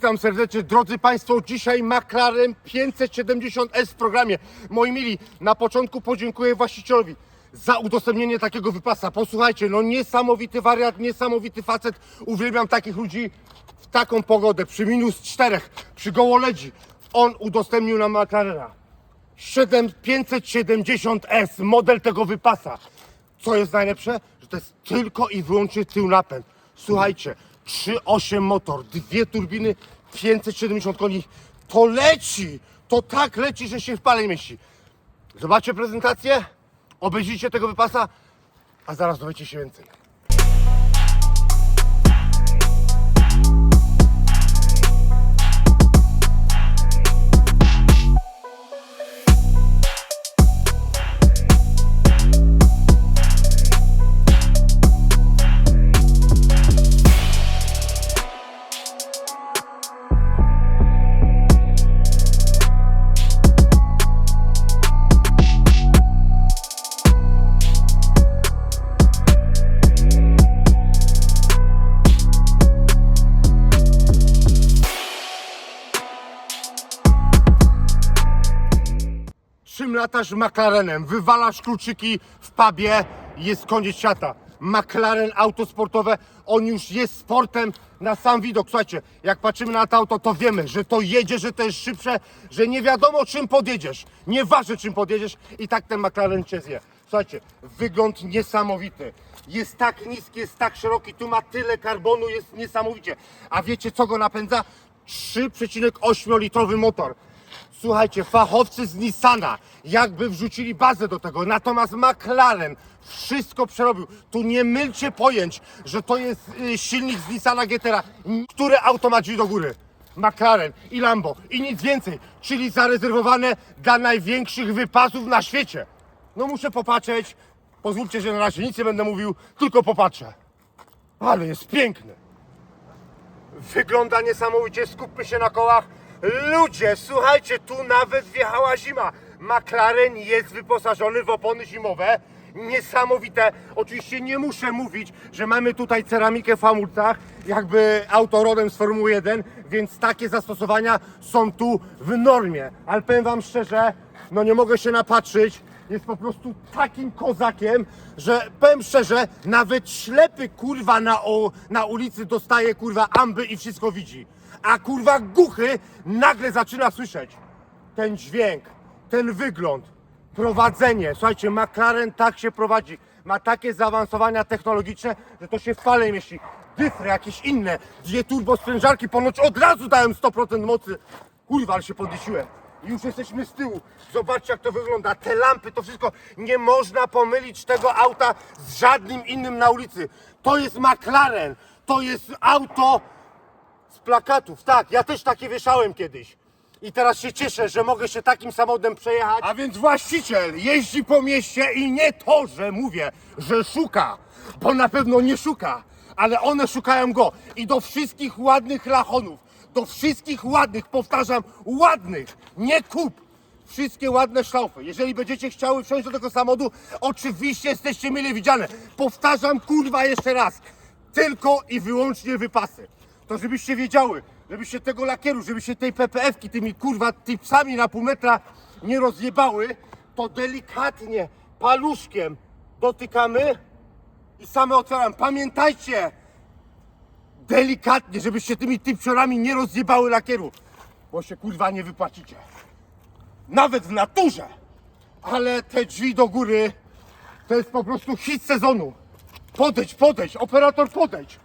Witam serdecznie, drodzy Państwo. Dzisiaj McLaren 570S w programie. Moi mili, na początku podziękuję właścicielowi za udostępnienie takiego wypasa. Posłuchajcie, no niesamowity wariat, niesamowity facet. Uwielbiam takich ludzi w taką pogodę, przy minus czterech, przy gołoledzi. On udostępnił nam McLarena. 7 570S, model tego wypasa. Co jest najlepsze? Że to jest tylko i wyłącznie tył napęd. Słuchajcie, 3.8 motor, dwie turbiny, 570 koni. To leci! To tak leci, że się w pale mieści. Zobaczcie prezentację, obejrzyjcie tego wypasa, a zaraz dowiecie się więcej. Latasz McLarenem? Wywalasz kluczyki w pubie, jest koniec świata. McLaren auto sportowe, on już jest sportem na sam widok. Słuchajcie, jak patrzymy na to auto, to wiemy, że to jedzie, że to jest szybsze, że nie wiadomo czym podjedziesz. Nieważne czym podjedziesz i tak ten McLaren cię zje. Słuchajcie, wygląd niesamowity. Jest tak niski, jest tak szeroki, tu ma tyle karbonu, jest niesamowicie. A wiecie co go napędza? 3,8 litrowy motor. Słuchajcie, fachowcy z Nissana jakby wrzucili bazę do tego, natomiast McLaren wszystko przerobił. Tu nie mylcie pojęć, że to jest y, silnik z Nissana GTR, które auto ma do góry. McLaren i Lambo i nic więcej, czyli zarezerwowane dla największych wypasów na świecie. No muszę popatrzeć, pozwólcie, że na razie nic nie będę mówił, tylko popatrzę. Ale jest piękny. Wygląda niesamowicie, skupmy się na kołach. Ludzie, słuchajcie, tu nawet wjechała zima. McLaren jest wyposażony w opony zimowe. Niesamowite. Oczywiście nie muszę mówić, że mamy tutaj ceramikę w hamulcach, jakby auto rodem z Formuły 1, więc takie zastosowania są tu w normie. Ale powiem Wam szczerze, no nie mogę się napatrzyć. Jest po prostu takim kozakiem, że powiem szczerze, nawet ślepy kurwa na, o, na ulicy dostaje kurwa amby i wszystko widzi. A kurwa głuchy nagle zaczyna słyszeć ten dźwięk, ten wygląd, prowadzenie. Słuchajcie, McLaren tak się prowadzi. Ma takie zaawansowania technologiczne, że to się w pale mieści. Dyfry jakieś inne, dwie turbosprężarki ponoć od razu dają 100% mocy. Kurwa, ale się podniesiłem. Już jesteśmy z tyłu. Zobaczcie jak to wygląda. Te lampy, to wszystko. Nie można pomylić tego auta z żadnym innym na ulicy. To jest McLaren. To jest auto z plakatów. Tak, ja też takie wieszałem kiedyś. I teraz się cieszę, że mogę się takim samochodem przejechać. A więc właściciel jeździ po mieście i nie to, że mówię, że szuka, bo na pewno nie szuka, ale one szukają go. I do wszystkich ładnych lachonów, do wszystkich ładnych, powtarzam, ładnych, nie kup. Wszystkie ładne szlaufy. Jeżeli będziecie chciały wsiąść do tego samochodu, oczywiście jesteście mile widziane. Powtarzam, kurwa, jeszcze raz. Tylko i wyłącznie wypasy. To żebyście wiedziały, żebyście tego lakieru, żebyście tej PPF-ki tymi kurwa tipsami na pół metra nie rozjebały, to delikatnie, paluszkiem dotykamy i same otwieram. Pamiętajcie, delikatnie, żebyście tymi tipciorami nie rozjebały lakieru, bo się kurwa nie wypłacicie. Nawet w naturze. Ale te drzwi do góry to jest po prostu hit sezonu. Podejdź, podejdź, operator podejdź.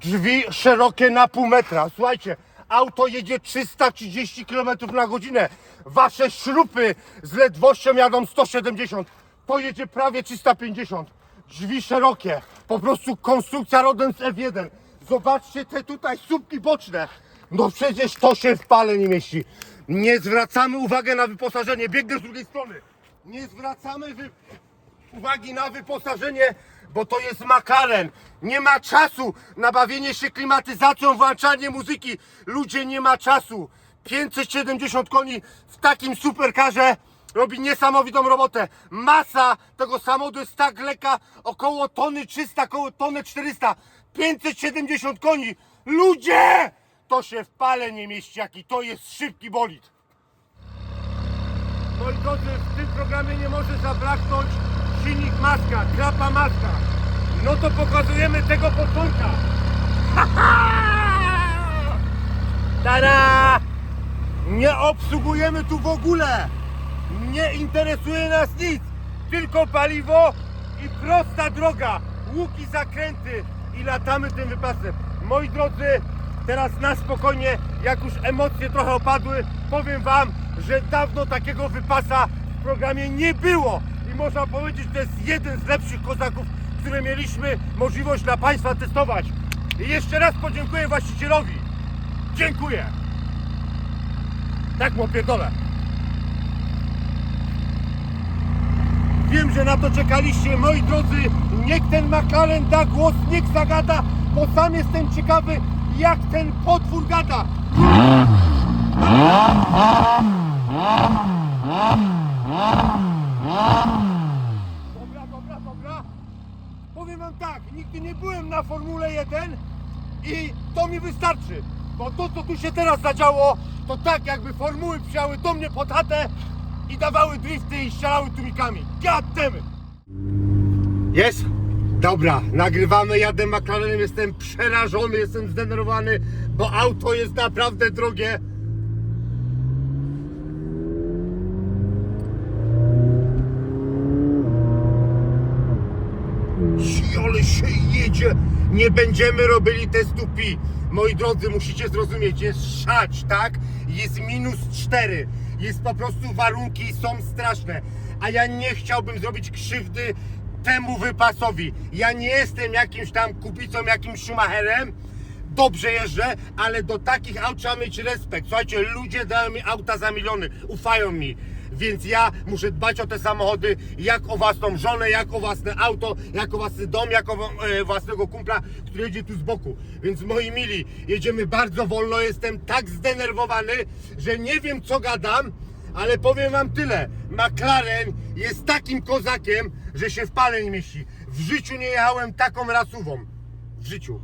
Drzwi szerokie na pół metra. Słuchajcie, auto jedzie 330 km na godzinę. Wasze śrupy z ledwością jadą 170. To jedzie prawie 350. Drzwi szerokie. Po prostu konstrukcja rodem z F1. Zobaczcie te tutaj słupki boczne. No przecież to się w pale nie mieści. Nie zwracamy uwagi na wyposażenie. Biegnę z drugiej strony. Nie zwracamy wy uwagi na wyposażenie, bo to jest McLaren. Nie ma czasu na bawienie się klimatyzacją, włączanie muzyki. Ludzie, nie ma czasu. 570 koni w takim superkarze robi niesamowitą robotę. Masa tego samochodu jest tak lekka, około tony 300, około tony 400. 570 koni. Ludzie! To się w pale nie mieści, jaki to jest szybki bolid. Moi drodzy, w tym programie nie może zabraknąć silnik maska, klapa maska. No to pokazujemy tego potworka. Tada! Nie obsługujemy tu w ogóle. Nie interesuje nas nic. Tylko paliwo i prosta droga. Łuki, zakręty i latamy tym wypasem. Moi drodzy, teraz na spokojnie, jak już emocje trochę opadły, powiem wam, że dawno takiego wypasa w programie nie było. I można powiedzieć, że to jest jeden z lepszych kozaków, które mieliśmy możliwość dla Państwa testować. I jeszcze raz podziękuję właścicielowi. Dziękuję. Tak mu pierdolę. Wiem, że na to czekaliście, moi drodzy. Niech ten McLaren da głos, niech zagada, bo sam jestem ciekawy, jak ten potwór gada. Dobra, dobra, dobra. Powiem wam tak, nigdy nie byłem na Formule 1 i to mi wystarczy. Bo to, co tu się teraz zadziało, to tak jakby formuły przyjały do mnie pod chatę i dawały drifty i strzelały tłumikami. God damn it. Jest? Dobra, nagrywamy, jadę McLarenem, jestem przerażony, jestem zdenerwowany, bo auto jest naprawdę drogie. Ci, ale się jedzie. Nie będziemy robili testu pi. Moi drodzy, musicie zrozumieć, jest szać, tak? Jest minus 4. Jest po prostu warunki są straszne. A ja nie chciałbym zrobić krzywdy temu wypasowi. Ja nie jestem jakimś tam kupicą, jakimś Schumacherem. Dobrze jeżdżę, ale do takich aut trzeba mieć respekt. Słuchajcie, ludzie dają mi auta za miliony, ufają mi. Więc ja muszę dbać o te samochody jak o własną żonę, jak o własne auto, jak o własny dom, jak o e, własnego kumpla, który jedzie tu z boku. Więc moi mili, jedziemy bardzo wolno, jestem tak zdenerwowany, że nie wiem co gadam, ale powiem wam tyle. McLaren jest takim kozakiem, że się w pale nie mieści. W życiu nie jechałem taką rasuwą. W życiu.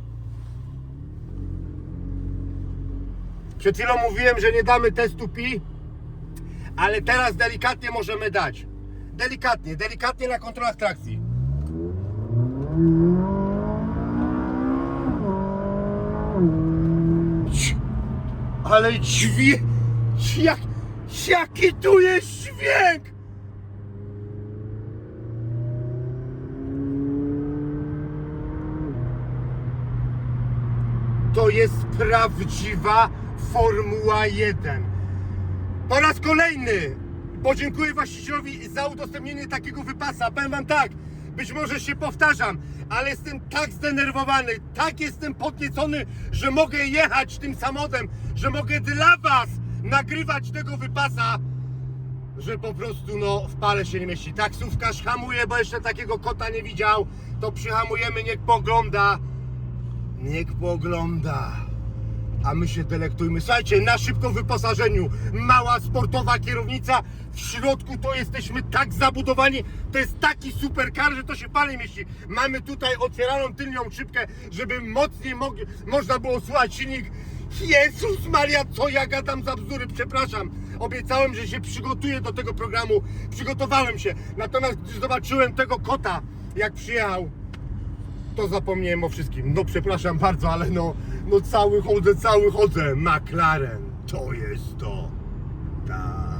Przed chwilą mówiłem, że nie damy testu pi, ale teraz delikatnie możemy dać. Delikatnie, delikatnie na kontrolach trakcji. Ale dźwięk, jak, jaki tu jest dźwięk! To jest prawdziwa Formuła 1. Po raz kolejny podziękuję właścicielowi za udostępnienie takiego wypasa. Powiem wam tak, być może się powtarzam, ale jestem tak zdenerwowany, tak jestem podniecony, że mogę jechać tym samochodem, że mogę dla was nagrywać tego wypasa, że po prostu no w pale się nie mieści. Taksówkarz hamuje, bo jeszcze takiego kota nie widział, to przyhamujemy, niech pogląda. Niech pogląda. A my się delektujmy. Słuchajcie, na szybko wyposażeniu. Mała sportowa kierownica. W środku to jesteśmy tak zabudowani. To jest taki superkar, że to się pale mieści. Mamy tutaj otwieraną tylnią szybkę, żeby mocniej mog- można było słuchać silnik. Jezus Maria, co ja gadam za bzdury, przepraszam. Obiecałem, że się przygotuję do tego programu. Przygotowałem się. Natomiast gdy zobaczyłem tego kota, jak przyjechał, to zapomniałem o wszystkim. No przepraszam bardzo, ale no, no cały chodzę, cały chodzę. McLaren, to jest to. Tak.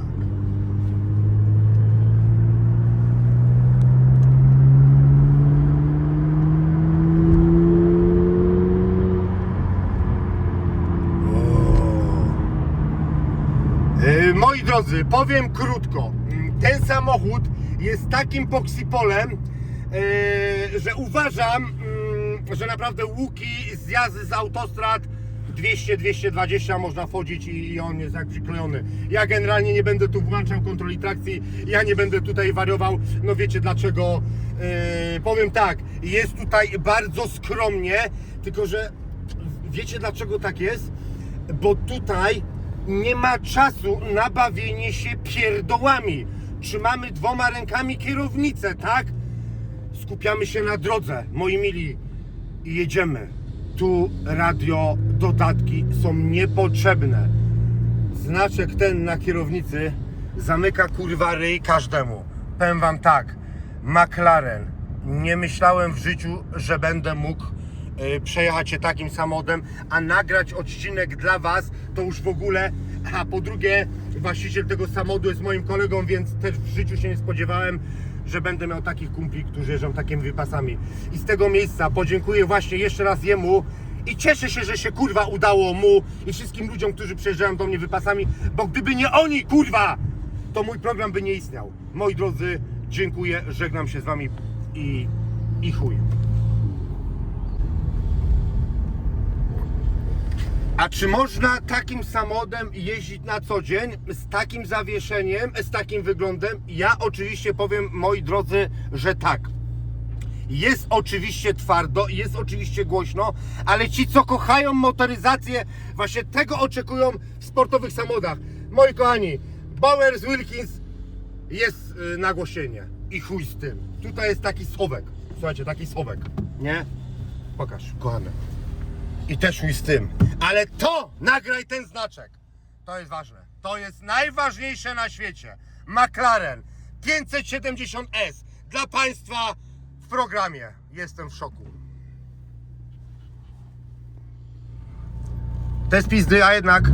E, Moi drodzy, powiem krótko. Mm, Ten samochód jest takim poksipolem, e, że uważam, że naprawdę łuki z jazdy z autostrad 200-220 można wchodzić i, i on jest jak przyklejony. Ja generalnie nie będę tu włączał kontroli trakcji, ja nie będę tutaj wariował. No wiecie dlaczego? E, powiem tak, jest tutaj bardzo skromnie, tylko że wiecie dlaczego tak jest? Bo tutaj nie ma czasu na bawienie się pierdołami. Trzymamy dwoma rękami kierownicę, tak? Skupiamy się na drodze, moi mili, i jedziemy. Tu radio dodatki są niepotrzebne. Znaczek ten na kierownicy zamyka kurwa ryj każdemu. Powiem wam tak, McLaren, nie myślałem w życiu, że będę mógł y, przejechać się takim samochodem, a nagrać odcinek dla was to już w ogóle, a po drugie właściciel tego samochodu jest moim kolegą, więc też w życiu się nie spodziewałem, że będę miał takich kumpli, którzy jeżdżą takimi wypasami. I z tego miejsca podziękuję właśnie jeszcze raz jemu i cieszę się, że się kurwa udało mu i wszystkim ludziom, którzy przyjeżdżają do mnie wypasami, bo gdyby nie oni, kurwa, to mój program by nie istniał. Moi drodzy, dziękuję, żegnam się z wami i, i chuj. A czy można takim samochodem jeździć na co dzień, z takim zawieszeniem, z takim wyglądem? Ja oczywiście powiem, moi drodzy, że tak. Jest oczywiście twardo, jest oczywiście głośno, ale ci, co kochają motoryzację, właśnie tego oczekują w sportowych samochodach. Moi kochani, Bowers Wilkins jest y, nagłośnienie i chuj z tym. Tutaj jest taki schowek. Słuchajcie, taki schowek. Nie? Pokaż, kochany. I też chuj z tym. Ale to, nagraj ten znaczek. To jest ważne. To jest najważniejsze na świecie. McLaren 570S dla Państwa w programie. Jestem w szoku. To jest pizdy, a jednak...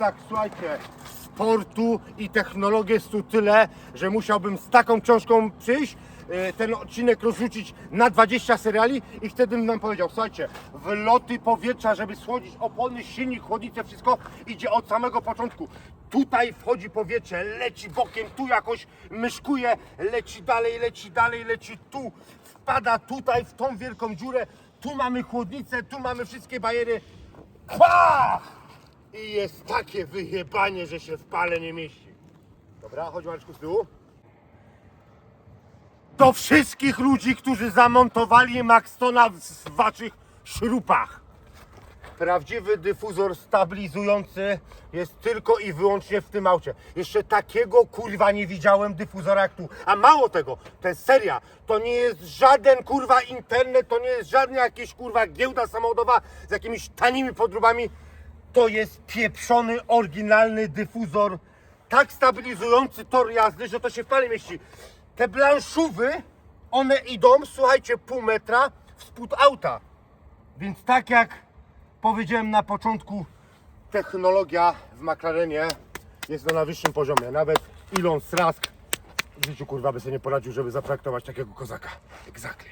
tak, słuchajcie, sportu i technologii jest tu tyle, że musiałbym z taką książką przyjść, e, ten odcinek rozrzucić na 20 seriali i wtedy bym nam powiedział, słuchajcie, wloty powietrza, żeby schłodzić opony, silnik, chłodnicę, wszystko idzie od samego początku. Tutaj wchodzi powietrze, leci bokiem, tu jakoś myszkuje, leci dalej, leci dalej, leci tu, wpada tutaj w tą wielką dziurę, tu mamy chłodnicę, tu mamy wszystkie bajery. Pach! I jest takie wyjebanie, że się w pale nie mieści. Dobra, chodź Mareczku z tyłu. Do wszystkich ludzi, którzy zamontowali Maxtona w w waszych szrupach. Prawdziwy dyfuzor stabilizujący jest tylko i wyłącznie w tym aucie. Jeszcze takiego kurwa nie widziałem dyfuzora jak tu. A mało tego, to jest seria. To nie jest żaden kurwa internet, to nie jest żadna jakieś kurwa giełda samochodowa z jakimiś tanimi podróbami. To jest pieprzony, oryginalny dyfuzor, tak stabilizujący tor jazdy, że to się w pale mieści. Te blanszówy, one idą, słuchajcie, pół metra w spód auta. Więc tak jak powiedziałem na początku, technologia w McLarenie jest na najwyższym poziomie. Nawet Elon Musk w życiu kurwa by sobie nie poradził, żeby zaprojektować takiego kozaka. Exactly.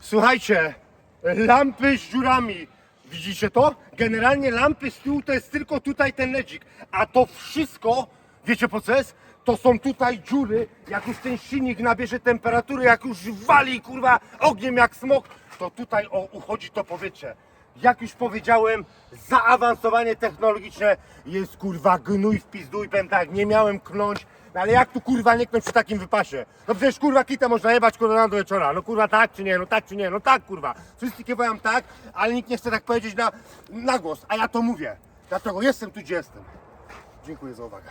Słuchajcie, lampy z dziurami. Widzicie to? Generalnie lampy z tyłu to jest tylko tutaj ten ledzik. A to wszystko, wiecie po co jest? To są tutaj dziury, jak już ten silnik nabierze temperatury, jak już wali kurwa ogniem jak smok, to tutaj o, uchodzi to powietrze. Jak już powiedziałem, zaawansowanie technologiczne jest kurwa gnój w pizdu i tak, nie miałem knąć, no ale jak tu kurwa nie knąć przy takim wypasie? No przecież kurwa kitę można jebać kurwa do wieczora, no kurwa tak czy nie, no tak czy nie, no tak kurwa. Wszyscy kiewają tak, ale nikt nie chce tak powiedzieć na, na głos, a ja to mówię. Dlatego jestem tu gdzie jestem. Dziękuję za uwagę.